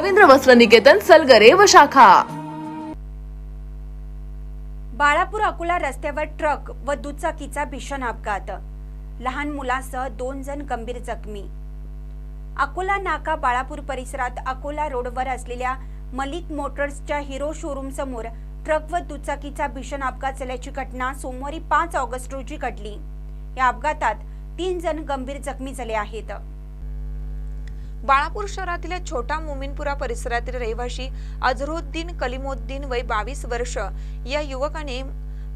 रवींद्र वस्त्र निकेतन सलगरे व शाखा. बाळापूर अकोला रस्त्यावर ट्रक व दुचाकीचा भीषण अपघात. लहान मुलासह दोन जण गंभीर जखमी. अकोला नाका बाळापूर परिसरात अकोला रोडवर असलेल्या मलिक मोटर्सच्या हिरो शोरूम समोर ट्रक व दुचाकीचा भीषण अपघात झाल्याची घटना सोमवारी पाच ऑगस्ट रोजी घडली. या अपघातात तीन जण गंभीर जखमी झाले आहेत. बाळापूर शहरातील छोटा मोमिनपुरा परिसरातील रहिवाशी अझरुद्दीन कलिमोद्दीन वय बावीस वर्ष या युवकाने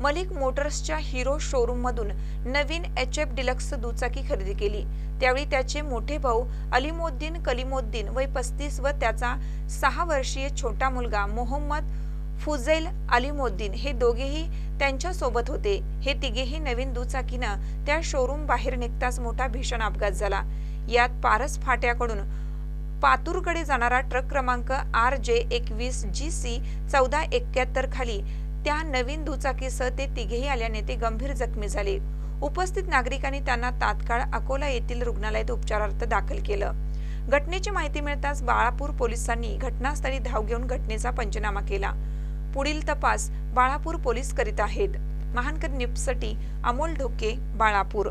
मलिक मोटर्सच्या हिरो शोरूम मधून नवीन एच एफ डिलक्स दुचाकी खरेदी केली. त्यावेळी त्याचे मोठे भाऊ अलिमोद्दीन कलिमोद्दीन वय पस्तीस व त्याचा सहा वर्षीय छोटा मुलगा मोहम्मद फुझैल अलिमोद्दीन हे दोघेही त्यांच्यासोबत होते. हे तिघेही नवीन दुचाकीनं त्या शोरूम बाहेर निघताच मोठा भीषण अपघात झाला. यात पारस फाट्याकडून पातूरकडे जाणारा ट्रक क्रमांक आर जे एकवीस जी सी चौदा एक्क्याहत्तर खाली त्या नवीन दुचाकीसह ते तिघेही आल्याने ते गंभीर जखमी झाले. उपस्थित नागरिकांनी त्यांना तात्काळ अकोला येथील रुग्णालयात उपचारार्थ दाखल केलं. घटनेची माहिती मिळताच बाळापूर पोलिसांनी घटनास्थळी धाव घेऊन घटनेचा पंचनामा केला. पुढील तपास बाळापूर पोलीस करीत आहेत. महानकर निप्सटी अमोल ढोके बाळापूर.